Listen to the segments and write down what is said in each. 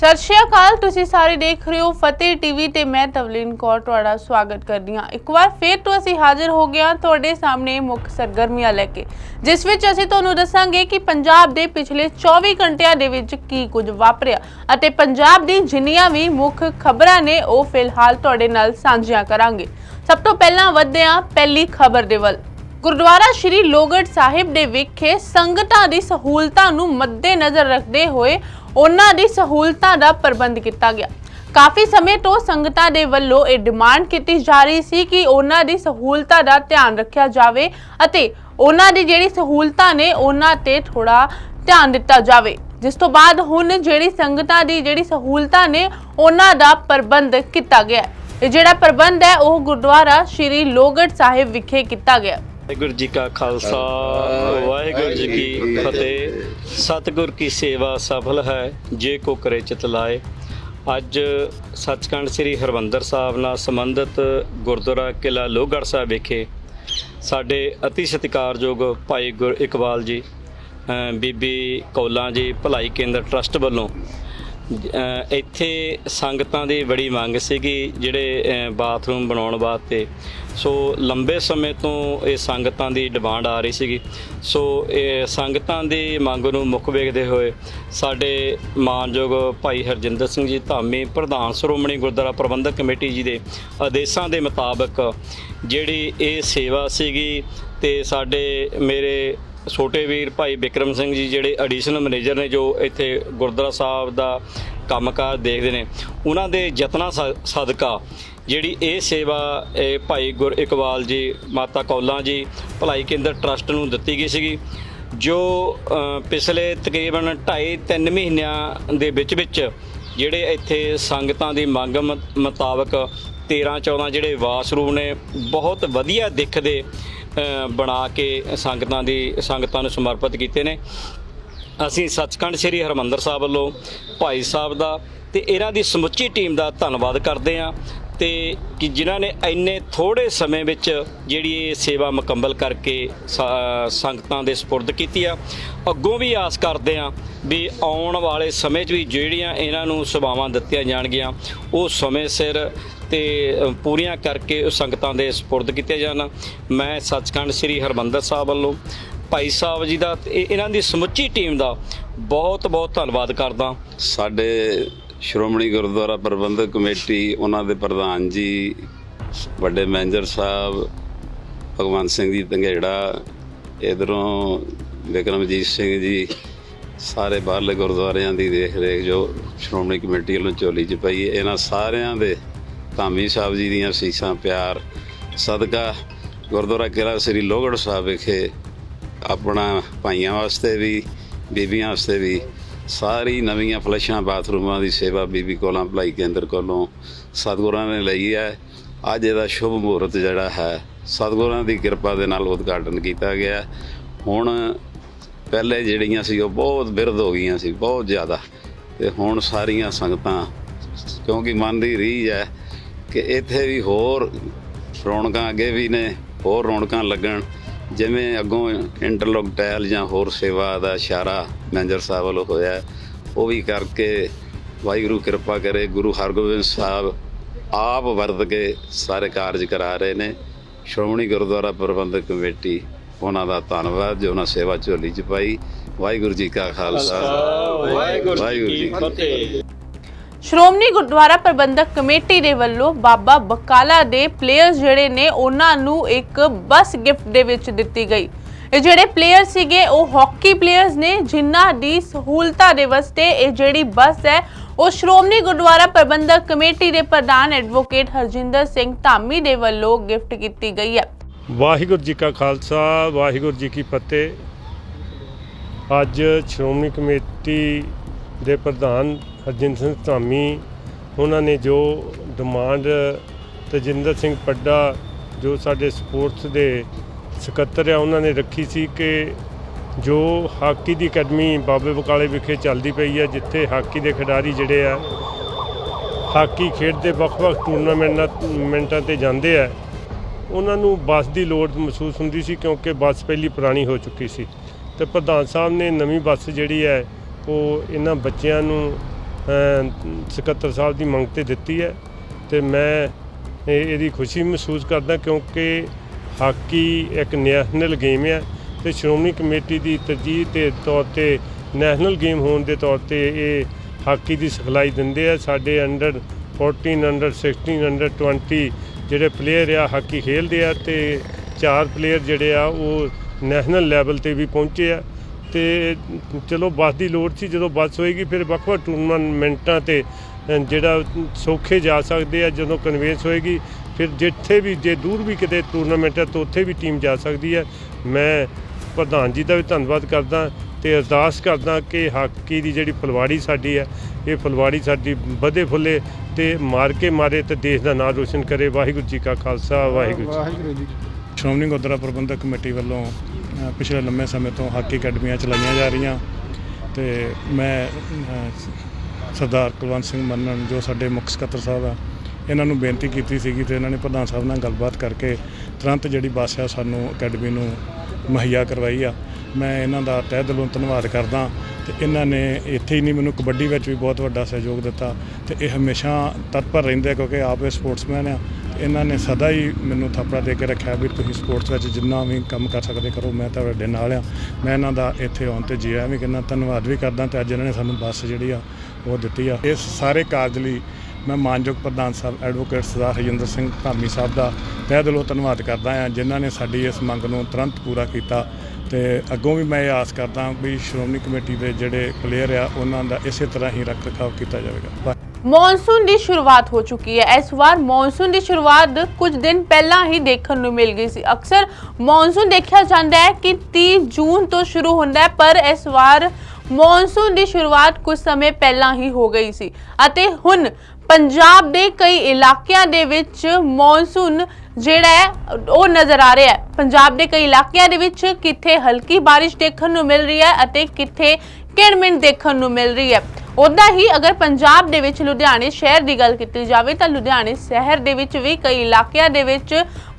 ਸਤਿ ਸ਼੍ਰੀ ਅਕਾਲ, ਤੁਸੀਂ ਸਾਰੇ ਦੇਖ ਰਹੇ ਹੋ ਫਤਿਹ ਟੀਵੀ ਤੇ ਮੈਂ ਤਵਲੀਨ ਕੌਰ ਤੁਹਾਡਾ ਸਵਾਗਤ ਕਰਦੀ ਹਾਂ। ਇੱਕ ਵਾਰ ਫੇਰ ਤੋਂ ਅਸੀਂ ਹਾਜ਼ਰ ਹੋ ਗਏ ਹਾਂ ਤੁਹਾਡੇ ਸਾਹਮਣੇ ਮੁੱਖ ਸਰਗਰਮੀਆਂ ਲੈ ਕੇ, ਜਿਸ ਵਿੱਚ ਅਸੀਂ ਤੁਹਾਨੂੰ ਦੱਸਾਂਗੇ ਕਿ ਪੰਜਾਬ ਦੇ ਪਿਛਲੇ 24 ਘੰਟਿਆਂ ਦੇ ਵਿੱਚ ਕੀ ਕੁਝ ਵਾਪਰਿਆ ਅਤੇ ਪੰਜਾਬ ਦੀ ਜਿੰਨੀਆਂ ਵੀ ਮੁੱਖ ਖਬਰਾਂ ਨੇ ਉਹ ਫਿਲਹਾਲ ਤੁਹਾਡੇ ਨਾਲ ਸਾਂਝੀਆਂ ਕਰਾਂਗੇ। ਸਭ ਤੋਂ ਪਹਿਲਾਂ ਵਧਦੇ ਹਾਂ ਪਹਿਲੀ ਖਬਰ ਦੇ ਵੱਲ। ਗੁਰਦੁਆਰਾ ਸ਼੍ਰੀ ਲੋਗੜ ਸਾਹਿਬ ਦੇ ਵਿਖੇ ਸੰਗਤਾਂ ਦੀ ਸਹੂਲਤਾਂ ਨੂੰ ਮੱਦੇਨਜ਼ਰ ਰੱਖਦੇ ਹੋਏ ਉਹਨਾਂ ਦੀ ਸਹੂਲਤਾਂ ਦਾ ਪ੍ਰਬੰਧ ਕੀਤਾ ਗਿਆ। ਕਾਫੀ ਸਮੇਂ ਤੋਂ ਸੰਗਤਾਂ ਦੇ ਵੱਲੋਂ ਇਹ ਡਿਮਾਂਡ ਕੀਤੀ ਜਾ ਰਹੀ ਸੀ ਕਿ ਉਹਨਾਂ ਦੀ ਸਹੂਲਤਾਂ ਦਾ ਧਿਆਨ ਰੱਖਿਆ ਜਾਵੇ ਅਤੇ ਉਹਨਾਂ ਦੀ ਜਿਹੜੀ ਸਹੂਲਤਾਂ ਨੇ ਉਹਨਾਂ ਤੇ ਥੋੜਾ ਧਿਆਨ ਦਿੱਤਾ ਜਾਵੇ। ਜਿਸ ਤੋਂ ਬਾਅਦ ਹੁਣ ਜਿਹੜੀ ਸੰਗਤਾਂ ਦੀ ਜਿਹੜੀ ਸਹੂਲਤਾਂ ਨੇ ਉਹਨਾਂ ਦਾ ਪ੍ਰਬੰਧ ਕੀਤਾ ਗਿਆ ਇਹ ਜਿਹੜਾ ਪ੍ਰਬੰਧ ਹੈ, ਉਹ ਗੁਰਦੁਆਰਾ ਸ਼੍ਰੀ ਲੋਗੜ ਸਾਹਿਬ ਵਿਖੇ ਕੀਤਾ ਗਿਆ ਵਾਹਿਗੁਰੂ ਜੀ ਕਾ ਖਾਲਸਾ ਵਾਹਿਗੁਰੂ ਜੀ ਕੀ ਫਤਿਹ। ਸਤਿਗੁਰ ਕੀ ਸੇਵਾ ਸਫਲ ਹੈ ਜੇ ਕੋ ਕਰੇ ਚਿਤ ਲਾਏ। ਅੱਜ ਸੱਚਖੰਡ ਸ੍ਰੀ ਹਰਮੰਦਰ ਸਾਹਿਬ ਨਾਲ ਸੰਬੰਧਿਤ ਗੁਰਦੁਆਰਾ ਕਿਲਾ ਲੋਹਗੜ੍ਹ ਸਾਹਿਬ ਵਿਖੇ ਸਾਡੇ ਅਤੀ ਸਤਿਕਾਰਯੋਗ ਭਾਈ ਗੁਰ ਇਕਬਾਲ ਜੀ ਬੀਬੀ ਕੌਲਾਂ ਜੀ ਭਲਾਈ ਕੇਂਦਰ ਟਰਸਟ ਵੱਲੋਂ ਇੱਥੇ ਸੰਗਤਾਂ ਦੀ ਬੜੀ ਮੰਗ ਸੀਗੀ ਜਿਹੜੇ ਬਾਥਰੂਮ ਬਣਾਉਣ ਵਾਸਤੇ। ਸੋ ਲੰਬੇ ਸਮੇਂ ਤੋਂ ਇਹ ਸੰਗਤਾਂ ਦੀ ਡਿਮਾਂਡ ਆ ਰਹੀ ਸੀਗੀ। ਸੋ ਇਹ ਸੰਗਤਾਂ ਦੀ ਮੰਗ ਨੂੰ ਮੁੱਖ ਵੇਖਦੇ ਹੋਏ ਸਾਡੇ ਮਾਨਯੋਗ ਭਾਈ ਹਰਜਿੰਦਰ ਸਿੰਘ ਜੀ ਧਾਮੀ, ਪ੍ਰਧਾਨ ਸ਼੍ਰੋਮਣੀ ਗੁਰਦੁਆਰਾ ਪ੍ਰਬੰਧਕ ਕਮੇਟੀ ਜੀ ਦੇ ਆਦੇਸ਼ਾਂ ਦੇ ਮੁਤਾਬਕ ਜਿਹੜੀ ਇਹ ਸੇਵਾ ਸੀਗੀ ਤੇ ਸਾਡੇ ਮੇਰੇ ਛੋਟੇ ਵੀਰ ਭਾਈ ਵਿਕਰਮ ਸਿੰਘ ਜੀ ਜਿਹੜੇ ਐਡੀਸ਼ਨਲ ਮੈਨੇਜਰ ਨੇ ਜੋ ਇੱਥੇ ਗੁਰਦੁਆਰਾ ਸਾਹਿਬ ਦਾ ਕੰਮਕਾਰ ਦੇਖਦੇ ਨੇ ਉਹਨਾਂ ਦੇ ਯਤਨਾਂ ਸ- ਸਦਕਾ ਜਿਹੜੀ ਇਹ ਸੇਵਾ ਇਹ ਭਾਈ ਗੁਰ ਇਕਬਾਲ ਜੀ ਮਾਤਾ ਕੌਲਾਂ ਜੀ ਭਲਾਈ ਕੇਂਦਰ ਟਰਸਟ ਨੂੰ ਦਿੱਤੀ ਗਈ ਸੀਗੀ ਜੋ ਪਿਛਲੇ ਤਕਰੀਬਨ 2.5 3 ਮਹੀਨਿਆਂ ਦੇ ਵਿੱਚ ਵਿੱਚ ਜਿਹੜੇ ਇੱਥੇ ਸੰਗਤਾਂ ਦੀ ਮੰਗ ਮ- ਮੁਤਾਬਕ 13 14 ਜਿਹੜੇ ਵਾਸ਼ਰੂਮ ਨੇ ਬਹੁਤ ਵਧੀਆ ਦਿਖਦੇ ਅ, ਬਣਾ ਕੇ ਸੰਗਤਾਂ ਦੀ ਸੰਗਤਾਂ ਨੂੰ ਸਮਰਪਿਤ ਕੀਤੇ ਨੇ। ਅਸੀਂ ਸੱਚਖੰਡ ਸ੍ਰੀ ਹਰਮੰਦਰ ਸਾਹਿਬ ਵੱਲੋਂ ਭਾਈ ਸਾਹਿਬ ਦਾ ਤੇ ਇਹਨਾਂ ਦੀ ਸਮੁੱਚੀ ਟੀਮ ਦਾ ਧੰਨਵਾਦ ਕਰਦੇ ਹਾਂ ਤੇ ਕਿ ਜਿਨ੍ਹਾਂ ਨੇ ਇੰਨੇ ਥੋੜੇ ਸਮੇਂ ਵਿੱਚ ਜਿਹੜੀ ਇਹ ਸੇਵਾ ਮੁਕੰਮਲ ਕਰਕੇ ਸ- ਸੰਗਤਾਂ ਦੇ ਸਪੁਰਦ ਕੀਤੀ ਆ। ਅੱਗੋਂ ਵੀ ਆਸ ਕਰਦੇ ਹਾਂ ਵੀ ਆਉਣ ਵਾਲੇ ਸਮੇਂ 'ਚ ਵੀ ਜਿਹੜੀਆਂ ਇਹਨਾਂ ਨੂੰ ਸੇਵਾਵਾਂ ਦਿੱਤੀਆਂ ਜਾਣਗੀਆਂ, ਉਹ ਸਮੇਂ ਸਿਰ ਤੇ ਪੂਰੀਆਂ ਕਰਕੇ ਉਹ ਸੰਗਤਾਂ ਦੇ ਸਪੁਰਦ ਕੀਤੇ ਜਾਣ। ਮੈਂ ਸੱਚਖੰਡ ਸ੍ਰੀ ਹਰਮੰਦਰ ਸਾਹਿਬ ਵੱਲੋਂ ਭਾਈ ਸਾਹਿਬ ਜੀ ਦਾ ਤੇ ਇਹਨਾਂ ਦੀ ਸਮੁੱਚੀ ਟੀਮ ਦਾ ਬਹੁਤ ਬਹੁਤ ਧੰਨਵਾਦ ਕਰਦਾ। ਸਾਡੇ ਸ਼੍ਰੋਮਣੀ ਗੁਰਦੁਆਰਾ ਪ੍ਰਬੰਧਕ ਕਮੇਟੀ, ਉਹਨਾਂ ਦੇ ਪ੍ਰਧਾਨ ਜੀ, ਵੱਡੇ ਮੈਨੇਜਰ ਸਾਹਿਬ, ਭਗਵੰਤ ਸਿੰਘ ਜੀ ਧੰਗੇੜਾ ਇਧਰੋਂ ਵਿਕਰਮਜੀਤ ਸਿੰਘ ਜੀ, ਸਾਰੇ ਬਾਹਰਲੇ ਗੁਰਦੁਆਰਿਆਂ ਦੀ ਦੇਖ ਰੇਖ ਜੋ ਸ਼੍ਰੋਮਣੀ ਕਮੇਟੀ ਵੱਲੋਂ ਚੋਲੀ 'ਚ ਪਈ ਇਹਨਾਂ ਸਾਰਿਆਂ ਦੇ ਧਾਮੀ ਸਾਹਿਬ ਜੀ ਦੀਆਂ ਸੀਸਾਂ ਪਿਆਰ, ਸਦਕਾ, ਗੁਰਦੁਆਰਾ ਕਿਲਾ ਸ੍ਰੀ ਲੋਹਗੜ੍ਹ ਸਾਹਿਬ ਵਿਖੇ ਆਪਣਾ ਭਾਈਆਂ ਵਾਸਤੇ ਵੀ, ਬੀਬੀਆਂ ਵਾਸਤੇ ਵੀ ਸਾਰੀ ਨਵੀਆਂ ਫਲਸ਼ਾਂ ਬਾਥਰੂਮਾਂ ਦੀ ਸੇਵਾ ਬੀਬੀ ਕੋਲਾਂ ਭਲਾਈ ਕੇਂਦਰ ਕੋਲੋਂ ਸਤਿਗੁਰਾਂ ਨੇ ਲਈ ਹੈ। ਅੱਜ ਇਹਦਾ ਸ਼ੁਭ ਮਹੂਰਤ ਜਿਹੜਾ ਹੈ, ਸਤਿਗੁਰਾਂ ਦੀ ਕਿਰਪਾ ਦੇ ਨਾਲ ਉਦਘਾਟਨ ਕੀਤਾ ਗਿਆ। ਹੁਣ ਪਹਿਲੇ ਜਿਹੜੀਆਂ ਸੀ ਉਹ ਬਹੁਤ ਬਿਰਧ ਹੋ ਗਈਆਂ ਸੀ, ਬਹੁਤ ਜ਼ਿਆਦਾ। ਤੇ ਹੁਣ ਸਾਰੀਆਂ ਸੰਗਤਾਂ, ਕਿਉਂਕਿ ਮਨ ਦੀ ਰੀਝ ਹੈ ਕਿ ਇੱਥੇ ਵੀ ਹੋਰ ਰੌਣਕਾਂ ਅੱਗੇ ਵੀ ਨੇ ਹੋਰ ਰੌਣਕਾਂ ਲੱਗਣ। ਜਿਵੇਂ ਅੱਗੋਂ ਇੰਟਰਲੋਕ ਟਾਇਲ ਜਾਂ ਹੋਰ ਸੇਵਾ ਦਾ ਇਸ਼ਾਰਾ ਮੈਨੇਜਰ ਸਾਹਿਬ ਵੱਲੋਂ ਹੋਇਆ। ਉਹ ਵੀ ਕਰਕੇ ਵਾਹਿਗੁਰੂ ਕਿਰਪਾ ਕਰੇ ਗੁਰੂ ਹਰਗੋਬਿੰਦ ਸਾਹਿਬ ਆਪ ਵਰਤ ਕੇ ਸਾਰੇ ਕਾਰਜ ਕਰਾ ਰਹੇ ਨੇ। ਸ਼੍ਰੋਮਣੀ ਗੁਰਦੁਆਰਾ ਪ੍ਰਬੰਧਕ ਕਮੇਟੀ ਉਹਨਾਂ ਦਾ ਧੰਨਵਾਦ ਜੋ ਉਹਨਾਂ ਸੇਵਾ ਝੋਲੀ ਚ ਪਾਈ। ਵਾਹਿਗੁਰੂ ਜੀ ਕਾ ਖਾਲਸਾ। ਵਾਹਿਗੁਰੂ ਜੀ ਕੀ ਫਤਿਹ। ਸ਼੍ਰੋਮਣੀ ਗੁਰਦੁਆਰਾ ਪ੍ਰਬੰਧਕ ਕਮੇਟੀ ਦੇ ਵੱਲੋਂ ਬਾਬਾ ਬਕਾਲਾ ਦੇ ਪਲੇਅਰਸ ਜਿਹੜੇ ਨੇ, ਉਹਨਾਂ ਨੂੰ ਇੱਕ ਬੱਸ ਗਿਫਟ ਦੇ ਵਿੱਚ ਦਿੱਤੀ ਗਈ। ਇਹ ਜਿਹੜੇ ਪਲੇਅਰ ਸੀਗੇ, ਉਹ ਹਾਕੀ ਪਲੇਅਰਸ ਨੇ, ਜਿਨ੍ਹਾਂ ਦੀ ਸਹੂਲਤਾਂ ਦੇ ਵਾਸਤੇ ਇਹ ਜਿਹੜੀ ਬੱਸ ਹੈ, ਉਹ ਸ਼੍ਰੋਮਣੀ ਗੁਰਦੁਆਰਾ ਪ੍ਰਬੰਧਕ ਕਮੇਟੀ ਦੇ ਪ੍ਰਧਾਨ ਐਡਵੋਕੇਟ ਹਰਜਿੰਦਰ ਸਿੰਘ ਧਾਮੀ ਦੇ ਵੱਲੋਂ ਗਿਫਟ ਕੀਤੀ ਗਈ ਹੈ। ਵਾਹਿਗੁਰੂ ਜੀ ਕਾ ਖਾਲਸਾ, ਵਾਹਿਗੁਰੂ ਜੀ ਕੀ ਫਤਿਹ। ਅੱਜ ਸ਼੍ਰੋਮਣੀ ਕਮੇਟੀ ਦੇ ਪ੍ਰਧਾਨ ਹਰਜਿੰਦਰ ਸਿੰਘ ਧਾਮੀ, ਉਹਨਾਂ ਨੇ ਜੋ ਡਿਮਾਂਡ ਤਜਿੰਦਰ ਸਿੰਘ ਪੱਡਾ, ਜੋ ਸਾਡੇ ਸਪੋਰਟਸ ਦੇ ਸਕੱਤਰ ਆ, ਉਹਨਾਂ ਨੇ ਰੱਖੀ ਸੀ ਕਿ ਜੋ ਹਾਕੀ ਦੀ ਅਕੈਡਮੀ ਬਾਬੇ ਬਕਾਲੇ ਵਿਖੇ ਚੱਲਦੀ ਪਈ ਹੈ ਜਿੱਥੇ ਹਾਕੀ ਦੇ ਖਿਡਾਰੀ ਜਿਹੜੇ ਆ, ਹਾਕੀ ਖੇਡਦੇ ਵੱਖ-ਵੱਖ ਟੂਰਨਾਮੈਂਟਾਂ ਤੇ ਜਾਂਦੇ ਆ, ਉਹਨਾਂ ਨੂੰ ਬੱਸ ਦੀ ਲੋੜ ਮਹਿਸੂਸ ਹੁੰਦੀ ਸੀ ਕਿਉਂਕਿ ਬੱਸ ਪਹਿਲੀ ਪੁਰਾਣੀ ਹੋ ਚੁੱਕੀ ਸੀ। ਤੇ ਪ੍ਰਧਾਨ ਸਾਹਿਬ ਨੇ ਨਵੀਂ ਬੱਸ ਜਿਹੜੀ ਹੈ, ਉਹ ਇਹਨਾਂ ਬੱਚਿਆਂ ਨੂੰ ਸਕੱਤਰ ਸਾਹਿਬ ਦੀ ਮੰਗ ਤੇ ਦਿੱਤੀ ਹੈ ਤੇ ਮੈਂ ਇਹਦੀ ਖੁਸ਼ੀ ਮਹਿਸੂਸ ਕਰਦਾ ਕਿਉਂਕਿ ਹਾਕੀ ਇੱਕ ਨੈਸ਼ਨਲ ਗੇਮ ਹੈ ਤੇ ਸ਼੍ਰੋਮਣੀ ਕਮੇਟੀ ਦੀ ਤਰਜੀਹ ਦੇ ਤੌਰ ਤੇ ਨੈਸ਼ਨਲ ਗੇਮ ਹੋਣ ਦੇ ਤੌਰ ਤੇ ਇਹ ਹਾਕੀ ਦੀ ਸਿਖਲਾਈ ਦਿੰਦੇ ਆ। ਸਾਡੇ ਅੰਡਰ 14 ਅੰਡਰ 16 ਅੰਡਰ 20 ਜਿਹੜੇ ਪਲੇਅਰ ਆ, ਹਾਕੀ ਖੇਲਦੇ ਆ ਤੇ ਚਾਰ ਪਲੇਅਰ ਜਿਹੜੇ ਆ ਉਹ ਨੈਸ਼ਨਲ ਲੈਵਲ ਤੇ ਵੀ ਪਹੁੰਚੇ ਆ। ਤੇ ਚਲੋ ਬੱਸ ਦੀ ਲੋੜ ਸੀ, ਜਦੋਂ ਬੱਸ ਹੋਏਗੀ ਫਿਰ ਵੱਖ-ਵੱਖ ਟੂਰਨਾਮੈਂਟਾਂ ਤੇ ਜਿਹੜਾ ਸੌਖੇ ਜਾ ਸਕਦੇ ਆ, ਜਦੋਂ ਕਨਵੇਂਸ ਹੋਏਗੀ, ਫਿਰ ਜਿੱਥੇ ਵੀ, ਜੇ ਦੂਰ ਵੀ ਕਿਤੇ ਟੂਰਨਾਮੈਂਟ ਹੈ ਤਾਂ ਉੱਥੇ ਵੀ ਟੀਮ ਜਾ ਸਕਦੀ ਹੈ ਮੈਂ ਪ੍ਰਧਾਨ ਜੀ ਦਾ ਵੀ ਧੰਨਵਾਦ ਕਰਦਾ ਤੇ ਅਰਦਾਸ ਕਰਦਾ ਕਿ ਹਾਕੀ ਦੀ ਜਿਹੜੀ ਫੁਲਵਾੜੀ ਸਾਡੀ ਹੈ ਇਹ ਫੁਲਵਾੜੀ ਸਾਡੀ ਵਧੇ ਫੁੱਲੇ ਤੇ ਮਾਰ ਕੇ ਮਾਰੇ ਤੇ ਦੇਸ਼ ਦਾ ਨਾਮ ਰੋਸ਼ਨ ਕਰੇ। ਵਾਹਿਗੁਰੂ ਜੀ ਕਾ ਖਾਲਸਾ, ਵਾਹਿਗੁਰੂ ਜੀ ਸ਼੍ਰੋਮਣੀ ਗੁਰਦੁਆਰਾ ਪ੍ਰਬੰਧਕ ਕਮੇਟੀ ਵੱਲੋਂ ਅ, ਪਿਛਲੇ ਲੰਮੇ ਸਮੇਂ ਤੋਂ ਹਾਕੀ ਅਕੈਡਮੀਆਂ ਚਲਾਈਆਂ ਜਾ ਰਹੀਆਂ ਤੇ ਮੈਂ ਅ, ਸਰਦਾਰ ਕੁਲਵੰਤ ਸਿੰਘ ਮੰਨਣ ਜੋ ਸਾਡੇ ਮੁੱਖ ਸਕੱਤਰ ਸਾਹਿਬ ਆ ਇਹਨਾਂ ਨੂੰ ਬੇਨਤੀ ਕੀਤੀ ਸੀਗੀ ਤੇ ਇਹਨਾਂ ਨੇ ਪ੍ਰਧਾਨ ਸਾਹਿਬ ਨਾਲ ਗੱਲਬਾਤ ਕਰਕੇ ਤੁਰੰਤ ਜਿਹੜੀ ਬੱਸ ਆ ਸਾਨੂੰ ਅਕੈਡਮੀ ਨੂੰ ਮੁਹੱਈਆ ਕਰਵਾਈ ਆ। ਮੈਂ ਇਹਨਾਂ ਦਾ ਤਹਿ ਦਿਲੋਂ ਧੰਨਵਾਦ ਕਰਦਾ ਤੇ ਇਹਨਾਂ ਨੇ ਇੱਥੇ ਹੀ ਨਹੀਂ ਮੈਨੂੰ ਕਬੱਡੀ ਵਿੱਚ ਵੀ ਬਹੁਤ ਵੱਡਾ ਸਹਿਯੋਗ ਦਿੱਤਾ ਤੇ ਇਹ ਹਮੇਸ਼ਾ ਤਤਪਰ ਰਹਿੰਦੇ ਆ ਕਿਉਂਕਿ ਆਪ ਇਹ ਸਪੋਰਟਸਮੈਨ ਆ। ਤੇ ਇਹਨਾਂ ਨੇ ਸਦਾ ਹੀ ਮੈਨੂੰ ਥਾਪੜਾ ਦੇ ਕੇ ਰੱਖਿਆ ਵੀ ਤੁਸੀਂ ਸਪੋਰਟਸ ਵਿੱਚ ਜਿੰਨਾ ਵੀ ਕੰਮ ਕਰ ਸਕਦੇ ਕਰੋ, ਮੈਂ ਤੁਹਾਡੇ ਨਾਲ ਆ। ਮੈਂ ਇਹਨਾਂ ਦਾ ਇੱਥੇ ਆਉਣ ਤੇ ਜੀ ਵੀ ਕਿੰਨਾ ਧੰਨਵਾਦ ਵੀ ਕਰਦਾ ਤੇ ਅੱਜ ਇਹਨਾਂ ਨੇ ਸਾਨੂੰ ਬੱਸ ਜਿਹੜੀ ਆ ਉਹ ਦਿੱਤੀ ਆ। ਇਸ ਸਾਰੇ ਕਾਰਜ ਲਈ ਮੈਂ ਮਾਨਯੋਗ ਪ੍ਰਧਾਨ ਸਾਹਿਬ ਐਡਵੋਕੇਟ ਸਰਦਾਰ ਹਰਜਿੰਦਰ ਸਿੰਘ ਧਾਮੀ ਸਾਹਿਬ ਦਾ ਤਹਿ ਦਿਲੋਂ ਧੰਨਵਾਦ ਕਰਦਾ ਹਾਂ ਜਿਨ੍ਹਾਂ ਨੇ ਸਾਡੀ ਇਸ ਮੰਗ ਨੂੰ ਤੁਰੰਤ ਪੂਰਾ ਕੀਤਾ ਤੇ ਅੱਗੋਂ ਵੀ ਮੈਂ ਇਹ ਆਸ ਕਰਦਾ ਵੀ ਸ਼੍ਰੋਮਣੀ ਕਮੇਟੀ ਦੇ ਜਿਹੜੇ ਪਲੇਅਰ ਆ, ਉਹਨਾਂ ਦਾ ਇਸੇ ਤਰ੍ਹਾਂ ਹੀ ਰੱਖ ਰਖਾਵ ਕੀਤਾ ਜਾਵੇਗਾ। ਮੌਨਸੂਨ ਦੀ ਸ਼ੁਰੂਆਤ ਹੋ ਚੁੱਕੀ ਹੈ। ਇਸ ਵਾਰ ਮੌਨਸੂਨ ਦੀ ਸ਼ੁਰੂਆਤ ਕੁਝ ਦਿਨ ਪਹਿਲਾਂ ਹੀ ਦੇਖਣ ਨੂੰ ਮਿਲ ਗਈ ਸੀ। ਅਕਸਰ ਮੌਨਸੂਨ ਦੇਖਿਆ ਜਾਂਦਾ ਹੈ ਕਿ 30 ਜੂਨ ਤੋਂ ਸ਼ੁਰੂ ਹੁੰਦਾ ਹੈ, ਪਰ ਇਸ ਵਾਰ ਮੌਨਸੂਨ ਦੀ ਸ਼ੁਰੂਆਤ ਕੁਝ ਸਮੇਂ ਪਹਿਲਾਂ ਹੀ ਹੋ ਗਈ ਸੀ। ਅਤੇ ਹੁਣ ਪੰਜਾਬ ਦੇ ਕਈ ਇਲਾਕਿਆਂ ਦੇ ਵਿੱਚ ਮੌਨਸੂਨ ਜਿਹੜਾ ਹੈ, ਉਹ ਨਜ਼ਰ ਆ ਰਿਹਾ ਹੈ। ਪੰਜਾਬ ਦੇ ਕਈ ਇਲਾਕਿਆਂ ਦੇ ਵਿੱਚ ਕਿੱਥੇ ਹਲਕੀ ਬਾਰਿਸ਼ ਦੇਖਣ ਨੂੰ ਮਿਲ ਰਹੀ ਹੈ ਅਤੇ ਕਿੱਥੇ ਕਿਣਮਿਣ ਦੇਖਣ ਨੂੰ ਮਿਲ ਰਹੀ ਹੈ। ਉਦਾਂ ਹੀ ਅਗਰ ਪੰਜਾਬ ਦੇ ਵਿੱਚ ਲੁਧਿਆਣੇ ਸ਼ਹਿਰ ਦੀ ਗੱਲ ਕੀਤੀ ਜਾਵੇ ਤਾਂ ਲੁਧਿਆਣੇ ਸ਼ਹਿਰ ਦੇ ਵਿੱਚ ਵੀ ਕਈ ਇਲਾਕਿਆਂ ਦੇ ਵਿੱਚ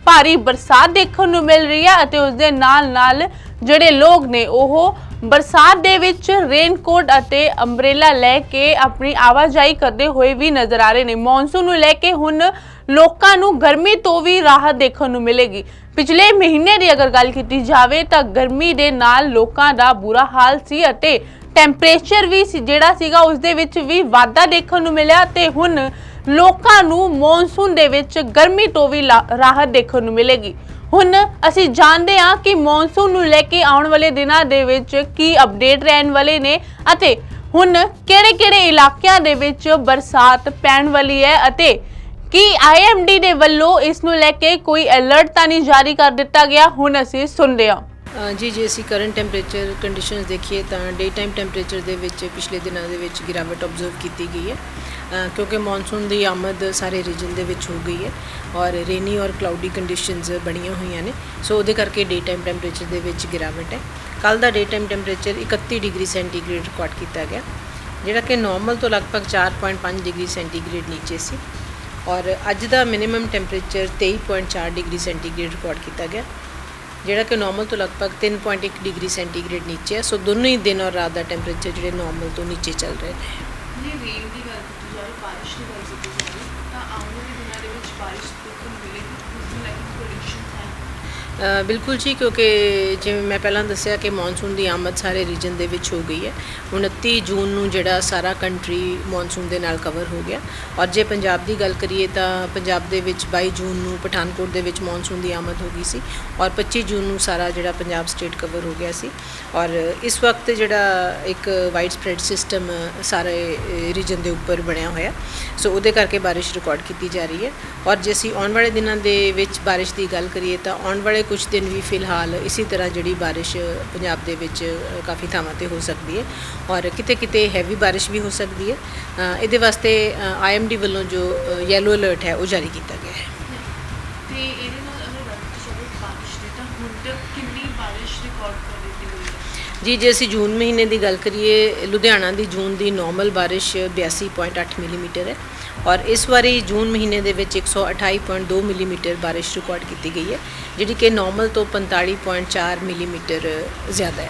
ਭਾਰੀ ਬਰਸਾਤ ਦੇਖਣ ਨੂੰ ਮਿਲ ਰਹੀ ਹੈ ਅਤੇ ਉਸ ਦੇ ਨਾਲ-ਨਾਲ ਜਿਹੜੇ ਲੋਕ ਨੇ ਉਹ ਬਰਸਾਤ ਦੇ ਵਿੱਚ ਰੇਨਕੋਟ ਅਤੇ ਅੰਬ੍ਰੇਲਾ ਲੈ ਕੇ ਆਪਣੀ ਆਵਾਜਾਈ ਕਰਦੇ ਹੋਏ ਵੀ ਨਜ਼ਰ ਆ ਰਹੇ ਨੇ। ਮੌਨਸੂਨ ਨੂੰ ਲੈ ਕੇ ਹੁਣ ਲੋਕਾਂ ਨੂੰ ਗਰਮੀ ਤੋਂ ਵੀ ਰਾਹਤ ਦੇਖਣ ਨੂੰ ਮਿਲੇਗੀ। ਪਿਛਲੇ ਮਹੀਨੇ ਦੀ ਅਗਰ ਗੱਲ ਕੀਤੀ ਜਾਵੇ ਤਾਂ ਗਰਮੀ ਦੇ ਨਾਲ ਲੋਕਾਂ ਦਾ ਬੁਰਾ ਹਾਲ ਸੀ ਅਤੇ ਟੈਂਪਰੇਚਰ ਵੀ ਜਿਹੜਾ ਸੀਗਾ ਉਸ ਦੇ ਵਿੱਚ ਵੀ ਵਾਧਾ ਦੇਖਣ ਨੂੰ ਮਿਲਿਆ ਤੇ ਹੁਣ ਲੋਕਾਂ ਨੂੰ ਮੌਨਸੂਨ ਦੇ ਵਿੱਚ ਗਰਮੀ ਤੋਂ ਵੀ ਲਾ- ਰਾਹਤ ਦੇਖਣ ਨੂੰ ਮਿਲੇਗੀ। ਹੁਣ ਅਸੀਂ ਜਾਣਦੇ ਹਾਂ ਕਿ ਮੌਨਸੂਨ ਨੂੰ ਲੈ ਕੇ ਆਉਣ ਵਾਲੇ ਦਿਨਾਂ ਦੇ ਵਿੱਚ ਕੀ ਅਪਡੇਟ ਰਹਿਣ ਵਾਲੇ ਨੇ ਅਤੇ ਹੁਣ ਕਿਹੜੇ-ਕਿਹੜੇ ਇਲਾਕਿਆਂ ਦੇ ਵਿੱਚ ਬਰਸਾਤ ਪੈਣ ਵਾਲੀ ਹੈ ਅਤੇ ਕੀ ਆਈਐਮਡੀ ਦੇ ਵੱਲੋਂ ਇਸ ਨੂੰ ਲੈ ਕੇ ਕੋਈ ਅਲਰਟ ਤਾਂ ਨਹੀਂ ਜਾਰੀ ਕਰ ਦਿੱਤਾ ਗਿਆ, ਹੁਣ ਅਸੀਂ ਸੁਣਦੇ ਹਾਂ। ਜੀ, ਜੇ ਅਸੀਂ ਕਰੰਟ ਟੈਂਪਰੇਚਰ ਕੰਡੀਸ਼ਨਸ ਦੇਖੀਏ ਤਾਂ ਡੇ ਟਾਈਮ ਟੈਂਪਰੇਚਰ ਦੇ ਵਿੱਚ ਪਿਛਲੇ ਦਿਨਾਂ ਦੇ ਵਿੱਚ ਗਿਰਾਵਟ ਆਬਜ਼ਰਵ ਕੀਤੀ ਗਈ ਹੈ। ਕਿਉਂਕਿ ਮੌਨਸੂਨ ਦੀ ਆਮਦ ਸਾਰੇ ਰੀਜਨ ਦੇ ਵਿੱਚ ਹੋ ਗਈ ਹੈ ਔਰ ਰੇਨੀ ਔਰ ਕਲਾਉਡੀ ਕੰਡੀਸ਼ਨਸ ਬਣੀਆਂ ਹੋਈਆਂ ਨੇ। ਸੋ ਉਹਦੇ ਕਰਕੇ ਡੇ ਟਾਈਮ ਟੈਂਪਰੇਚਰ ਦੇ ਵਿੱਚ ਗਿਰਾਵਟ ਹੈ। ਕੱਲ ਦਾ day time temperature 31 degree centigrade record ਕੀਤਾ ਗਿਆ, ਜਿਹੜਾ ਕਿ ਨਾਰਮਲ ਤੋਂ ਲਗਭਗ 4.5 ਡਿਗਰੀ ਸੈਂਟੀਗ੍ਰੇਡ ਨੀਚੇ ਸੀ ਔਰ ਅੱਜ ਦਾ minimum temperature 23.4 degree centigrade record ਕੀਤਾ ਗਿਆ। ਜਿਹੜਾ ਕਿ ਨਾਰਮਲ ਤੋਂ ਲਗਭਗ 3.1 ਡਿਗਰੀ ਸੈਂਟੀਗ੍ਰੇਡ ਨੀਚੇ ਹੈ। ਸੋ ਦੋਨੋਂ ਹੀ ਦਿਨ ਔਰ ਰਾਤ ਦਾ ਟੈਂਪਰੇਚਰ ਜਿਹੜੇ ਨਾਰਮਲ ਤੋਂ ਨੀਚੇ ਚੱਲ ਰਹੇ ਨੇ। ਜੇ ਰੇਨ ਦੀ ਗੱਲ ਕੀਤੀ ਜਾਵੇ, ਬਾਰਿਸ਼ ਦੀ ਗੱਲ ਕੀਤੀ ਜਾਵੇ, ਤਾਂ ਆਉਣ ਵਾਲੇ ਦਿਨਾਂ ਦੇ ਵਿੱਚ ਬਾਰਿਸ਼ ਦੇਖਣ ਨੂੰ ਮਿਲੇਗੀ ਉਸ ਨੂੰ ਲੈ ਕੇ ਪ੍ਰੈਡਿਕਸ਼ਨਸ ਹੈ ਅ, ਬਿਲਕੁਲ ਜੀ, ਕਿਉਂਕਿ ਜਿਵੇਂ ਮੈਂ ਪਹਿਲਾਂ ਦੱਸਿਆ ਕਿ ਮੌਨਸੂਨ ਦੀ ਆਮਦ ਸਾਰੇ ਰੀਜਨ ਦੇ ਵਿੱਚ ਹੋ ਗਈ ਹੈ। 29 ਜੂਨ ਨੂੰ ਜਿਹੜਾ ਸਾਰਾ ਕੰਟਰੀ ਮੌਨਸੂਨ ਦੇ ਨਾਲ ਕਵਰ ਹੋ ਗਿਆ। ਔਰ ਜੇ ਪੰਜਾਬ ਦੀ ਗੱਲ ਕਰੀਏ ਤਾਂ ਪੰਜਾਬ ਦੇ ਵਿੱਚ 22 ਜੂਨ ਨੂੰ ਪਠਾਨਕੋਟ ਦੇ ਵਿੱਚ ਮੌਨਸੂਨ ਦੀ ਆਮਦ ਹੋ ਗਈ ਸੀ ਔਰ 25 ਜੂਨ ਨੂੰ ਸਾਰਾ ਜਿਹੜਾ ਪੰਜਾਬ ਸਟੇਟ ਕਵਰ ਹੋ ਗਿਆ ਸੀ। ਔਰ ਇਸ ਵਕਤ ਜਿਹੜਾ ਇੱਕ ਵਾਈਡ ਸਪਰੈਡ ਸਿਸਟਮ ਸਾਰੇ ਰੀਜਨ ਦੇ ਉੱਪਰ ਬਣਿਆ ਹੋਇਆ। ਸੋ ਉਹਦੇ ਕਰਕੇ ਬਾਰਿਸ਼ ਰਿਕਾਰਡ ਕੀਤੀ ਜਾ ਰਹੀ ਹੈ। ਔਰ ਜੇ ਅਸੀਂ ਆਉਣ ਵਾਲੇ ਦਿਨਾਂ ਦੇ ਵਿੱਚ ਬਾਰਿਸ਼ ਦੀ ਗੱਲ ਕਰੀਏ ਤਾਂ ਆਉਣ ਵਾਲੇ ਕੁਝ ਦਿਨ ਵੀ ਫਿਲਹਾਲ ਇਸੇ ਤਰ੍ਹਾਂ ਜਿਹੜੀ ਬਾਰਿਸ਼ ਪੰਜਾਬ ਦੇ ਵਿੱਚ ਕਾਫੀ ਥਾਵਾਂ ਤੇ ਹੋ ਸਕਦੀ ਹੈ ਔਰ ਕਿਤੇ ਕਿਤੇ ਹੈਵੀ ਬਾਰਿਸ਼ ਵੀ ਹੋ ਸਕਦੀ ਹੈ। ਇਹਦੇ ਵਾਸਤੇ ਆਈਐਮਡੀ ਵੱਲੋਂ ਜੋ ਯੈਲੋ ਅਲਰਟ ਹੈ ਉਹ ਜਾਰੀ ਕੀਤਾ ਗਿਆ ਹੈ। ਤੇ ਇਹਦੇ ਨਾਲ ਅਗਰ ਗੱਲ ਕੀਤੀ ਜਾਵੇ ਬਾਰਿਸ਼ ਦੀ ਤਾਂ ਹੁਣ ਤੱਕ ਕਿੰਨੀ ਬਾਰਿਸ਼ ਰਿਕਾਰਡ ਕਰ ਦਿੱਤੀ ਗਈ ਹੈ? ਜੀ ਜੇ ਅਸੀਂ ਜੂਨ ਮਹੀਨੇ ਦੀ ਗੱਲ ਕਰੀਏ ਲੁਧਿਆਣਾ ਦੀ ਜੂਨ ਦੀ ਨਾਰਮਲ ਬਾਰਿਸ਼ 82.8 ਮਿਲੀਮੀਟਰ ਹੈ ਔਰ ਇਸ ਵਾਰੀ ਜੂਨ ਮਹੀਨੇ ਦੇ ਵਿੱਚ 128.2 ਮਿਲੀਮੀਟਰ ਬਾਰਿਸ਼ ਰਿਕਾਰਡ ਕੀਤੀ ਗਈ ਹੈ। ਜਿਹੜੀ ਕਿ ਨਾਰਮਲ ਤੋਂ 45.4 ਮਿਲੀਮੀਟਰ ਜ਼ਿਆਦਾ ਹੈ।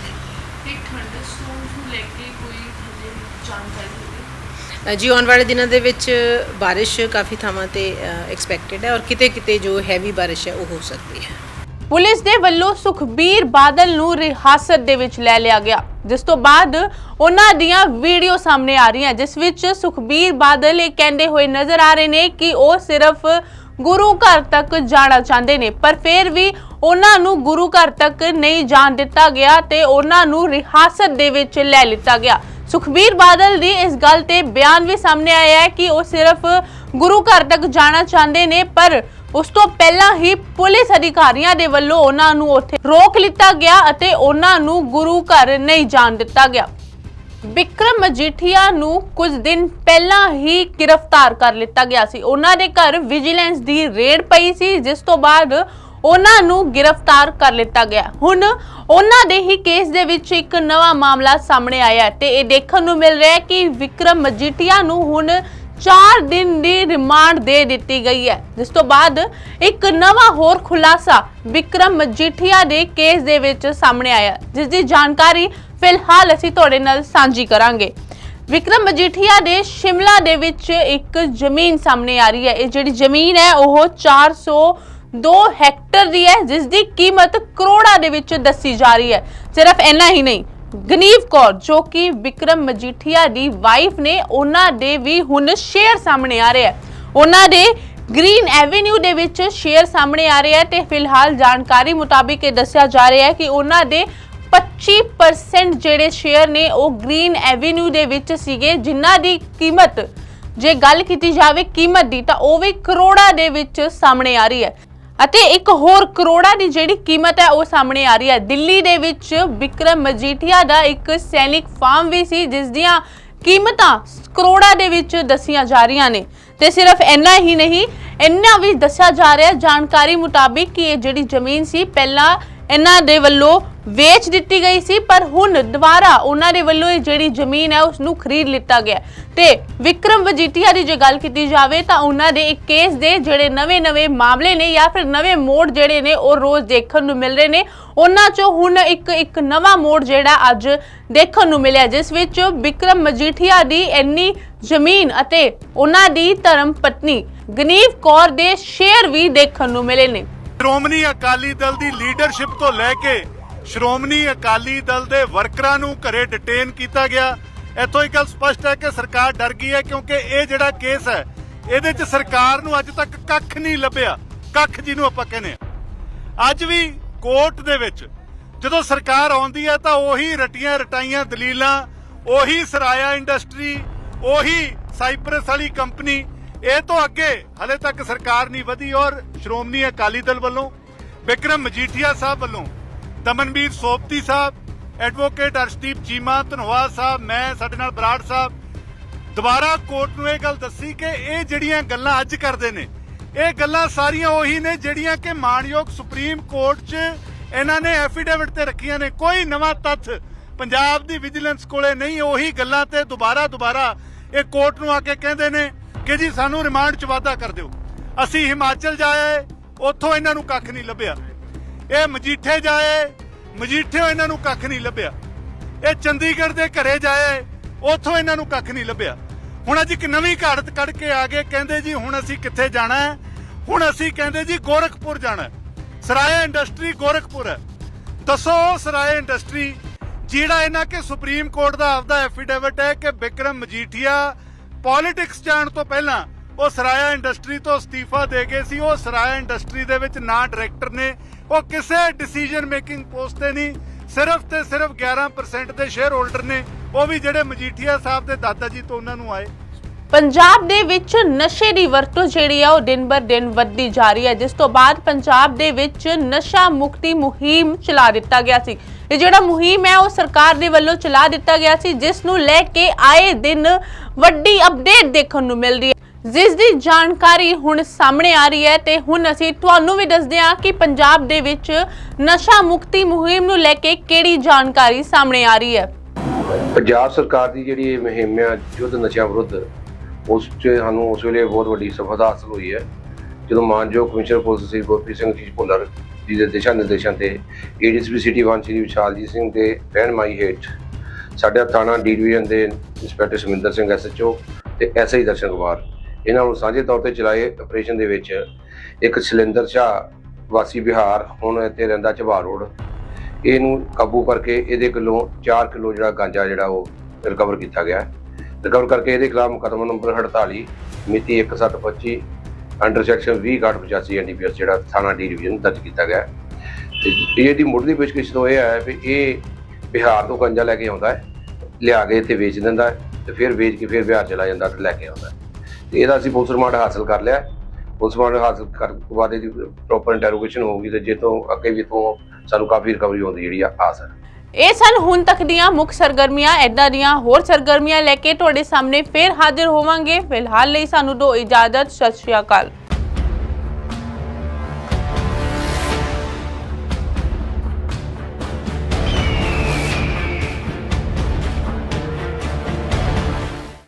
ਜੀ ਆਉਣ ਵਾਲੇ ਦਿਨਾਂ ਦੇ ਵਿੱਚ ਬਾਰਿਸ਼ ਕਾਫੀ ਥਾਵਾਂ ਤੇ ਐਕਸਪੈਕਟਡ ਹੈ ਔਰ ਕਿਤੇ ਕਿਤੇ ਜੋ ਹੈਵੀ ਬਾਰਿਸ਼ ਹੈ ਉਹ ਹੋ ਸਕਦੀ ਹੈ। ਪੁਲਿਸ ਦੇ ਵੱਲੋਂ ਸੁਖਬੀਰ ਬਾਦਲ ਨੂੰ ਰਿਹਾਸਤ ਦੇ ਵਿੱਚ ਲੈ ਲਿਆ ਗਿਆ। ਜਿਸ ਤੋਂ ਬਾਅਦ ਉਹਨਾਂ ਦੀਆਂ ਵੀਡੀਓ ਸਾਹਮਣੇ ਆ ਰਹੀਆਂ ਜਿਸ ਵਿੱਚ ਸੁਖਬੀਰ ਬਾਦਲ ਇਹ ਕਹਿੰਦੇ ਹੋਏ ਨਜ਼ਰ ਆ ਰਹੇ ਨੇ ਕਿ ਉਹ ਸਿਰਫ ਗੁਰੂ ਘਰ ਤੱਕ ਜਾਣਾ ਚਾਹੁੰਦੇ ਨੇ, ਪਰ ਫਿਰ ਵੀ ਉਹਨਾਂ ਨੂੰ ਗੁਰੂ ਘਰ ਤੱਕ ਨਹੀਂ ਜਾਣ ਦਿੱਤਾ ਗਿਆ ਤੇ ਉਹਨਾਂ ਨੂੰ ਰਿਹਾਸਤ ਦੇ ਵਿੱਚ ਲੈ ਲਿੱਤਾ ਗਿਆ। ਸੁਖਬੀਰ ਬਾਦਲ ਦੀ ਇਸ ਗੱਲ ਤੇ ਬਿਆਨ ਵੀ ਸਾਹਮਣੇ ਆਇਆ ਹੈ ਕਿ ਉਹ ਸਿਰਫ ਗੁਰੂ ਘਰ ਤੱਕ ਜਾਣਾ ਚਾਹੁੰਦੇ ਨੇ, ਪਰ ਉਸ ਤੋਂ ਪਹਿਲਾਂ ਹੀ ਪੁਲਿਸ ਅਧਿਕਾਰੀਆਂ ਦੇ ਵੱਲੋਂ ਉਹਨਾਂ ਨੂੰ ਉੱਥੇ ਰੋਕ ਲਿੱਤਾ ਗਿਆ ਅਤੇ ਉਹਨਾਂ ਨੂੰ ਗੁਰੂ ਘਰ ਨਹੀਂ ਜਾਣ ਦਿੱਤਾ ਗਿਆ। ਵਿਕਰਮ ਮਜੀਠੀਆ ਨੂੰ ਕੁਝ ਦਿਨ ਪਹਿਲਾਂ ਹੀ ਗ੍ਰਿਫਤਾਰ ਕਰ ਲਿੱਤਾ ਗਿਆ ਸੀ। ਉਹਨਾਂ ਦੇ ਘਰ ਵਿਜੀਲੈਂਸ ਦੀ ਰੇਡ ਪਈ ਸੀ, ਜਿਸ ਤੋਂ ਬਾਅਦ ਉਹਨਾਂ ਨੂੰ ਗ੍ਰਿਫਤਾਰ ਕਰ ਲਿੱਤਾ ਗਿਆ। ਹੁਣ ਉਹਨਾਂ ਦੇ ਹੀ ਕੇਸ ਦੇ ਵਿੱਚ ਇੱਕ ਨਵਾਂ ਮਾਮਲਾ ਸਾਹਮਣੇ ਆਇਆ ਤੇ ਇਹ ਦੇਖਣ ਨੂੰ ਮਿਲ ਰਿਹਾ ਹੈ ਕਿ ਵਿਕਰਮ ਮਜੀਠੀਆ ਨੂੰ ਹੁਣ 4 ਦਿਨ ਦੀ ਰਿਮਾਂਡ ਦੇ ਦਿੱਤੀ ਗਈ ਹੈ, ਜਿਸ ਤੋਂ ਬਾਅਦ ਇੱਕ ਨਵਾਂ ਹੋਰ ਖੁਲਾਸਾ ਵਿਕਰਮ ਮਜੀਠੀਆ ਦੇ ਕੇਸ ਦੇ ਵਿੱਚ ਸਾਹਮਣੇ ਆਇਆ ਜਿਸ ਦੀ ਜਾਣਕਾਰੀ ਫਿਲਹਾਲ ਅਸੀਂ ਤੁਹਾਡੇ ਨਾਲ ਸਾਂਝੀ ਕਰਾਂਗੇ। ਵਿਕਰਮ ਮਜੀਠੀਆ ਦੇ ਸ਼ਿਮਲਾ ਦੇ ਵਿੱਚ ਇੱਕ ਜ਼ਮੀਨ ਸਾਹਮਣੇ ਆ ਰਹੀ ਹੈ। ਇਹ ਜਿਹੜੀ ਜ਼ਮੀਨ ਹੈ, ਉਹ 402 ਹੈਕਟਰ ਦੀ ਹੈ ਜਿਸ ਦੀ ਕੀਮਤ ਕਰੋੜਾਂ ਦੇ ਵਿੱਚ ਦੱਸੀ ਜਾ ਰਹੀ ਹੈ। ਸਿਰਫ ਇੰਨਾ ਹੀ ਨਹੀਂ, ਗਨੀਵ ਕੌਰ ਜੋ ਕਿ ਵਿਕਰਮ ਮਜੀਠੀਆ ਦੀ ਵਾਈਫ ਨੇ, ਉਹਨਾਂ ਦੇ ਵੀ ਹੁਣ ਸ਼ੇਅਰ ਸਾਹਮਣੇ ਆ ਰਹੇ ਹੈ। ਉਹਨਾਂ ਦੇ ਗ੍ਰੀਨ ਐਵੇਨਿਊ ਦੇ ਵਿੱਚ ਸ਼ੇਅਰ ਸਾਹਮਣੇ ਆ ਰਹੇ ਹੈ ਤੇ ਫਿਲਹਾਲ ਜਾਣਕਾਰੀ ਮੁਤਾਬਿਕ ਇਹ ਦੱਸਿਆ ਜਾ ਰਿਹਾ ਹੈ ਕਿ ਉਹਨਾਂ ਦੇ 25% ਜਿਹੜੇ ਸ਼ੇਅਰ ਨੇ ਉਹ ਗ੍ਰੀਨ ਐਵੇਨਿਊ ਦੇ ਵਿੱਚ ਸੀਗੇ, ਜਿਨ੍ਹਾਂ ਦੀ ਕੀਮਤ ਜੇ ਗੱਲ ਕੀਤੀ ਜਾਵੇ ਕੀਮਤ ਦੀ, ਤਾਂ ਉਹ ਵੀ ਕਰੋੜਾਂ ਦੇ ਵਿੱਚ ਸਾਹਮਣੇ ਆ ਰਹੀ ਹੈ। ਅਤੇ ਇੱਕ ਹੋਰ ਕਰੋੜਾਂ ਦੀ ਜਿਹੜੀ ਕੀਮਤ ਹੈ, ਉਹ ਸਾਹਮਣੇ ਆ ਰਹੀ ਹੈ। ਦਿੱਲੀ ਦੇ ਵਿੱਚ ਵਿਕਰਮ ਮਜੀਠੀਆ ਦਾ ਇੱਕ ਸੈਨਿਕ ਫਾਰਮ ਵੀ ਸੀ, ਜਿਸ ਦੀਆਂ ਕੀਮਤਾਂ ਕਰੋੜਾਂ ਦੇ ਵਿੱਚ ਦੱਸੀਆਂ ਜਾ ਰਹੀਆਂ ਨੇ। ਤੇ ਸਿਰਫ ਇੰਨਾ ਹੀ ਨਹੀਂ, ਇੰਨਾ ਵੀ ਦੱਸਿਆ ਜਾ ਰਿਹਾ ਜਾਣਕਾਰੀ ਮੁਤਾਬਿਕ ਕਿ ਇਹ ਜਿਹੜੀ ਜ਼ਮੀਨ ਸੀ, ਪਹਿਲਾਂ ਇਹਨਾਂ ਦੇ ਵੱਲੋਂ ਵੇਚ ਦਿੱਤੀ ਗਈ ਸੀ, ਪਰ ਹੁਣ ਦੁਬਾਰਾ ਉਹਨਾਂ ਦੇ ਵੱਲੋਂ ਇਹ ਜਿਹੜੀ ਜ਼ਮੀਨ ਹੈ ਉਸ ਨੂੰ ਖਰੀਦ ਲਿੱਤਾ ਗਿਆ ਤੇ ਵਿਕਰਮ ਵਜੀਠੀਆ ਦੀ ਜੇ ਗੱਲ ਕੀਤੀ ਜਾਵੇ, ਤਾਂ ਉਹਨਾਂ ਦੇ ਇੱਕ ਕੇਸ ਦੇ ਜਿਹੜੇ ਨਵੇਂ-ਨਵੇਂ ਮਾਮਲੇ ਨੇ ਜਾਂ ਫਿਰ ਨਵੇਂ ਮੋੜ ਜਿਹੜੇ ਨੇ, ਉਹ ਰੋਜ਼ ਦੇਖਣ ਨੂੰ ਮਿਲ ਰਹੇ ਨੇ। ਉਹਨਾਂ ਚੋਂ ਹੁਣ ਇੱਕ ਇੱਕ ਨਵਾਂ ਮੋੜ ਜਿਹੜਾ ਅੱਜ ਦੇਖਣ ਨੂੰ ਮਿਲਿਆ, ਜਿਸ ਵਿੱਚ ਵਿਕਰਮ ਮਜੀਠੀਆ ਦੀ ਇੰਨੀ ਜ਼ਮੀਨ ਅਤੇ ਉਹਨਾਂ ਦੀ ਧਰਮ ਪਤਨੀ ਗਨੀਵ ਕੌਰ ਦੇ ਸ਼ੇਅਰ ਵੀ ਦੇਖਣ ਨੂੰ ਮਿਲੇ ਨੇ। ਸ਼੍ਰੋਮਣੀ ਅਕਾਲੀ ਦਲ ਦੀ ਲੀਡਰਸ਼ਿਪ ਤੋਂ ਲੈ ਕੇ ਸ਼੍ਰੋਮਣੀ ਅਕਾਲੀ ਦਲ ਦੇ ਵਰਕਰਾਂ ਨੂੰ ਘਰੇ ਡਿਟੇਨ ਕੀਤਾ ਗਿਆ। ਇੱਥੋਂ ਇੱਕ ਗੱਲ ਸਪਸ਼ਟ ਹੈ ਕਿ ਸਰਕਾਰ ਡਰ ਗਈ ਹੈ ਕਿਉਂਕਿ ਇਹ ਜਿਹੜਾ ਕੇਸ ਹੈ, ਇਹਦੇ 'ਚ ਸਰਕਾਰ ਨੂੰ ਅੱਜ ਤੱਕ ਕੱਖ ਨਹੀਂ ਲੱਭਿਆ। ਕੱਖ ਜਿਹਨੂੰ ਆਪਾਂ ਕਹਿੰਦੇ ਆ ਅੱਜ ਵੀ ਕੋਰਟ ਦੇ ਵਿੱਚ ਜਦੋਂ ਸਰਕਾਰ ਆਉਂਦੀ ਹੈ ਤਾਂ ਉਹੀ ਰਟੀਆਂ ਰਟਾਈਆਂ, ਦਲੀਲਾਂ, ਉਹੀ ਸਰਾਇਆ ਇੰਡਸਟਰੀ ਉਹੀ ਸਾਈਪਰਸ ਵਾਲੀ ਕੰਪਨੀ ਇਹ ਤੋਂ ਅੱਗੇ ਹਲੇ ਤੱਕ ਸਰਕਾਰ ਨਹੀਂ ਵਧੀ ਔਰ ਸ਼੍ਰੋਮਣੀ ਅਕਾਲੀ ਦਲ ਵੱਲੋਂ ਵਿਕਰਮ ਮਜੀਠੀਆ ਸਾਹਿਬ ਵੱਲੋਂ ਦਮਨਵੀਰ ਸੋਪਤੀ ਸਾਹਿਬ, ਐਡਵੋਕੇਟ ਅਰਸ਼ਦੀਪ ਚੀਮਾ, ਧਨੋਆ ਸਾਹਿਬ, ਮੈਂ, ਸਾਡੇ ਨਾਲ ਬਰਾੜ ਸਾਹਿਬ, ਦੁਬਾਰਾ ਕੋਰਟ ਨੂੰ ਇਹ ਗੱਲ ਦੱਸੀ ਕਿ ਇਹ ਜਿਹੜੀਆਂ ਗੱਲਾਂ ਅੱਜ ਕਰਦੇ ਨੇ, ਇਹ ਗੱਲਾਂ ਸਾਰੀਆਂ ਉਹੀ ਨੇ ਜਿਹੜੀਆਂ ਕਿ ਮਾਨਯੋਗ ਸੁਪਰੀਮ ਕੋਰਟ 'ਚ ਇਹਨਾਂ ਨੇ ਐਫੀਡੇਵਿਟ ਤੇ ਰੱਖੀਆਂ ਨੇ। ਕੋਈ ਨਵਾਂ ਤੱਥ ਪੰਜਾਬ ਦੀ ਵਿਜੀਲੈਂਸ ਕੋਲੇ ਨਹੀਂ, ਉਹੀ ਗੱਲਾਂ ਤੇ ਦੁਬਾਰਾ ਦੁਬਾਰਾ ਇਹ ਕੋਰਟ ਨੂੰ ਆ ਕੇ ਕਹਿੰਦੇ ਨੇ। ਕਿ ਜੀ ਸਾਨੂੰ ਰਿਮਾਂਡ 'ਚ ਵਾਧਾ ਕਰ ਦਿਓ। ਅਸੀਂ ਹਿਮਾਚਲ ਜਾਏ, ਉੱਥੋਂ ਇਹਨਾਂ ਨੂੰ ਕੱਖ ਨਹੀਂ ਲੱਭਿਆ। ਇਹ ਮਜੀਠੇ ਜਾਏ, ਮਜੀਠਿਓ ਇਹਨਾਂ ਨੂੰ ਕੱਖ ਨਹੀਂ ਲੱਭਿਆ। ਇਹ ਚੰਡੀਗੜ੍ਹ ਦੇ ਘਰੇ ਜਾਏ, ਉੱਥੋਂ ਇਹਨਾਂ ਨੂੰ ਕੱਖ ਨਹੀਂ ਲੱਭਿਆ। ਹੁਣ ਅੱਜ ਇੱਕ ਨਵੀਂ ਘਾੜਤ ਕੱਢ ਕੇ ਆ ਗਏ, ਕਹਿੰਦੇ ਜੀ ਹੁਣ ਅਸੀਂ ਕਿੱਥੇ ਜਾਣਾ ਹੈ? ਹੁਣ ਅਸੀਂ ਕਹਿੰਦੇ ਜੀ ਗੋਰਖਪੁਰ ਜਾਣਾ ਸਰਾਏ ਇੰਡਸਟਰੀ ਗੋਰਖਪੁਰ ਹੈ। ਦੱਸੋ ਸਰਾਏ ਇੰਡਸਟਰੀ, ਜਿਹੜਾ ਇਹਨਾਂ ਕੇ ਸੁਪਰੀਮ ਕੋਰਟ ਦਾ ਆਪਦਾ ਐਫੀਡੇਵਿਟ ਹੈ ਕਿ ਵਿਕਰਮ ਮਜੀਠੀਆ ਪੋਲਿਟਿਕਸ ਜਾਣ ਤੋਂ ਪਹਿਲਾਂ ਉਹ ਸਰਾਇਆ ਇੰਡਸਟਰੀ ਤੋਂ ਅਸਤੀਫਾ ਦੇ ਗਏ ਸੀ, ਉਹ ਸਰਾਇਆ ਇੰਡਸਟਰੀ ਦੇ ਵਿੱਚ ਨਾ ਡਾਇਰੈਕਟਰ ਨੇ, ਉਹ ਕਿਸੇ ਡਿਸੀਜਨ ਮੇਕਿੰਗ ਪੋਸਟ ਤੇ ਨਹੀਂ, ਸਿਰਫ ਤੇ ਸਿਰਫ 11% ਦੇ ਸ਼ੇਅਰ ਹੋਲਡਰ ਨੇ, ਉਹ ਵੀ ਜਿਹੜੇ ਮਜੀਠੀਆ ਸਾਹਿਬ ਦੇ ਦਾਦਾ ਜੀ ਤੋਂ ਉਹਨਾਂ ਨੂੰ ਆਏ। ਪੰਜਾਬ ਦੇ ਵਿੱਚ ਨਸ਼ੇ ਦੀ ਵਰਤੋਂ ਜਿਹੜੀ ਆ, ਉਹ ਦਿਨ ਬਰ ਦਿਨ ਵੱਧਦੀ ਜਾ ਰਹੀ ਹੈ, ਜਿਸ ਤੋਂ ਬਾਅਦ ਪੰਜਾਬ ਦੇ ਵਿੱਚ ਨਸ਼ਾ ਮੁਕਤੀ ਮੁਹਿੰਮ ਚਲਾ ਦਿੱਤਾ ਗਿਆ ਸੀ। ਇਹ ਜਿਹੜਾ ਮੁਹਿੰਮ ਹੈ ਉਹ ਸਰਕਾਰ ਦੇ ਵੱਲੋਂ ਚਲਾ ਦਿੱਤਾ ਗਿਆ ਸੀ, ਜਿਸ ਨੂੰ ਲੈ ਕੇ ਆਏ ਦਿਨ ਵੱਡੀ ਅਪਡੇਟ ਦੇਖਣ ਨੂੰ ਮਿਲ ਰਹੀ ਹੈ। ਜਿਸ ਦੀ ਜਾਣਕਾਰੀ ਹੁਣ ਸਾਹਮਣੇ ਆ ਰਹੀ ਹੈ ਤੇ ਹੁਣ ਅਸੀਂ ਤੁਹਾਨੂੰ ਵੀ ਦੱਸਦੇ ਹਾਂ ਕਿ ਪੰਜਾਬ ਦੇ ਵਿੱਚ ਨਸ਼ਾ ਮੁਕਤੀ ਮੁਹਿੰਮ ਨੂੰ ਲੈ ਕੇ ਕਿਹੜੀ ਜਾਣਕਾਰੀ ਸਾਹਮਣੇ ਆ ਰਹੀ ਹੈ। ਪੰਜਾਬ ਸਰਕਾਰ ਦੀ ਜਿਹੜੀ ਇਹ ਮੁਹਿੰਮ ਆ ਯੁੱਧ ਨਸ਼ਾ ਵਿਰੁੱਧ, ਉਸ 'ਚ ਸਾਨੂੰ ਉਸ ਵੇਲੇ ਬਹੁਤ ਵੱਡੀ ਸਫਲਤਾ ਹਾਸਲ ਹੋਈ ਹੈ। ਜਦੋਂ ਮਾਨਯੋਗ ਕਮਿਸ਼ਨਰ ਪੁਲਿਸ ਸ੍ਰੀ ਗੁਰਪ੍ਰੀਤ ਸਿੰਘ ਜੀ ਭੁੱਲਰ ਜੀ ਦੇ ਦਿਸ਼ਾ ਨਿਰਦੇਸ਼ਾਂ ਤੇ ਏਡੀਐਸਪੀ ਸਿਟੀ 1 ਸ੍ਰੀ ਵਿਸ਼ਾਲਜੀਤ ਸਿੰਘ ਦੇ ਰਹਿਨਮਾਈ ਹੇਠ ਸਾਡਾ ਥਾਣਾ ਡੀ ਡਿਵੀਜ਼ਨ ਦੇ ਇੰਸਪੈਕਟਰ ਸੁਮਿੰਦਰ ਸਿੰਘ ਐਸਐਚਓ ਤੇ ਐਸਆਈ ਦਰਸ਼ਨ ਕੁਮਾਰ। ਇਹਨਾਂ ਨੂੰ ਸਾਂਝੇ ਤੌਰ ਤੇ ਚਲਾਏ ਆਪਰੇਸ਼ਨ ਦੇ ਵਿੱਚ ਇੱਕ ਸਿਲਿੰਦਰ ਸ਼ਾਹ ਵਾਸੀ ਬਿਹਾਰ, ਹੁਣ ਇੱਥੇ ਰਹਿੰਦਾ ਝਬਾਰ ਰੋਡ। ਇਹਨੂੰ ਕਾਬੂ ਕਰਕੇ ਇਹਦੇ ਕੋਲੋਂ 4 ਕਿਲੋ ਜਿਹੜਾ ਗਾਂਜਾ ਜਿਹੜਾ ਉਹ ਰਿਕਵਰ ਕੀਤਾ ਗਿਆ। ਰਿਕਵਰ ਕਰਕੇ ਇਹਦੇ ਖਿਲਾਫ ਮੁਕੱਦਮਾ ਨੰਬਰ 48 ਮਿਤੀ 1725 ਅੰਡਰ ਸੈਕਸ਼ਨ 2085 ਐਨਡੀਪੀਐਸ ਜਿਹੜਾ ਥਾਣਾ ਡੀ ਡਿਵੀਜ਼ਨ ਦਰਜ ਕੀਤਾ ਗਿਆ ਤੇ ਇਹਦੀ ਮੁੱਢਲੀ ਪੁੱਛਗਿੱਛ ਤੋਂ ਇਹ ਆਇਆ ਵੀ ਇਹ ਬਿਹਾਰ ਤੋਂ ਗੰਜਾ ਲੈ ਕੇ ਆਉਂਦਾ ਹੈ, ਲਿਆ ਕੇ ਇੱਥੇ ਵੇਚ ਦਿੰਦਾ ਹੈ ਤੇ ਫਿਰ ਵੇਚ ਕੇ ਫਿਰ ਬਿਹਾਰ ਚਲਾ ਜਾਂਦਾ ਤੇ ਲੈ ਕੇ ਆਉਂਦਾ ਹੈ। ਤੇ ਇਹਦਾ ਅਸੀਂ ਪੁਲਿਸ ਰਿਮਾਂਡ ਹਾਸਲ ਕਰ ਲਿਆ ਪੁਲਿਸ ਰਿਮਾਂਡ ਹਾਸਲ ਕਰਨ ਤੋਂ ਬਾਅਦ ਇਹਦੀ ਪ੍ਰੋਪਰ ਇੰਟਰੋਗੇਸ਼ਨ ਹੋਊਗੀ ਤੇ ਜੇ ਤੋਂ ਅੱਗੇ ਵੀ ਤੋਂ ਸਾਨੂੰ ਕਾਫੀ ਰਿਕਵਰੀ ਹੋਣ ਦੀ ਜਿਹੜੀ ਆ ਆਸ ਹੈ। ਇਹ ਸਨ ਹੁਣ ਤੱਕ ਦੀਆਂ ਮੁੱਖ ਸਰਗਰਮੀਆਂ ਐਦਾਂ ਦੀਆਂ ਹੋਰ ਸਰਗਰਮੀਆਂ ਲੈ ਕੇ ਤੁਹਾਡੇ ਸਾਹਮਣੇ ਫੇਰ ਹਾਜ਼ਰ ਹੋਵਾਂਗੇ। ਫਿਲਹਾਲ ਲਈ ਸਾਨੂੰ ਦੋ ਇਜਾਜ਼ਤ, ਸਤਿ ਸ਼੍ਰੀ ਅਕਾਲ।